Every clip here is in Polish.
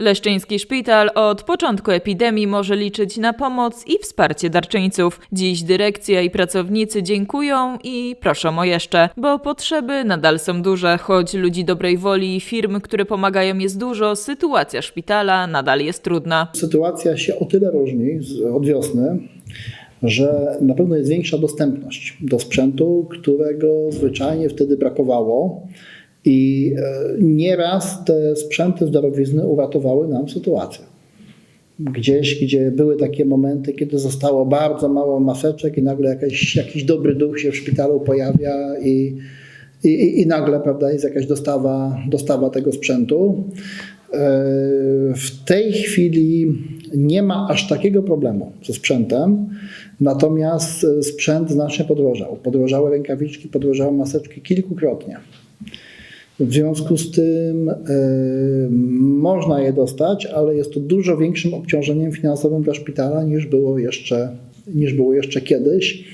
Leszczyński Szpital od początku epidemii może liczyć na pomoc i wsparcie darczyńców. Dziś dyrekcja i pracownicy dziękują i proszą o jeszcze, bo potrzeby nadal są duże. Choć ludzi dobrej woli i firm, które pomagają jest dużo, sytuacja szpitala nadal jest trudna. Sytuacja się o tyle różni od wiosny, że na pewno jest większa dostępność do sprzętu, którego zwyczajnie wtedy brakowało. I e, nieraz te sprzęty z darowizny uratowały nam sytuację. Gdzieś, gdzie były takie momenty, kiedy zostało bardzo mało maseczek i nagle jakiś dobry duch się w szpitalu pojawia i, i, i- i nagle prawda, jest jakaś dostawa, dostawa tego sprzętu. E, W tej chwili nie ma aż takiego problemu ze sprzętem, natomiast e, sprzęt znacznie podrożał. Podrożały rękawiczki, podrożały maseczki kilkukrotnie. W związku z tym e, można je dostać, ale jest to dużo większym obciążeniem finansowym dla szpitala niż było jeszcze, niż było jeszcze kiedyś.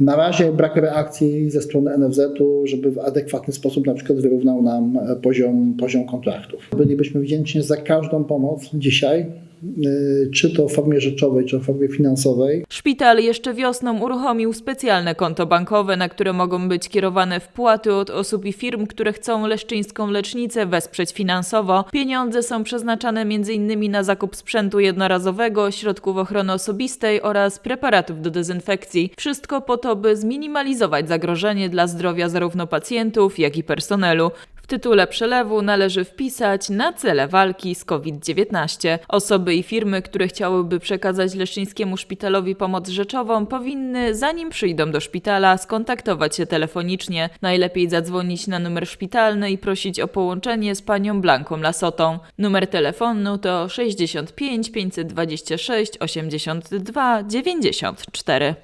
Na razie brak reakcji ze strony NFZ-u, żeby w adekwatny sposób na przykład wyrównał nam e, poziom, poziom kontraktów. Bylibyśmy wdzięczni za każdą pomoc dzisiaj, czy to w formie rzeczowej, czy w formie finansowej. Szpital jeszcze wiosną uruchomił specjalne konto bankowe, na które mogą być kierowane wpłaty od osób i firm, które chcą leszczyńską lecznicę wesprzeć finansowo. Pieniądze są przeznaczane m.in. na zakup sprzętu jednorazowego, środków ochrony osobistej oraz preparatów do dezynfekcji. Wszystko po to, by zminimalizować zagrożenie dla zdrowia zarówno pacjentów, jak i personelu. W tytule przelewu należy wpisać na cele walki z COVID-19. Osoby i firmy, które chciałyby przekazać Leszczyńskiemu Szpitalowi pomoc rzeczową, powinny, zanim przyjdą do szpitala, skontaktować się telefonicznie. Najlepiej zadzwonić na numer szpitalny i prosić o połączenie z panią Blanką Lasotą. Numer telefonu to 65 526 82 94.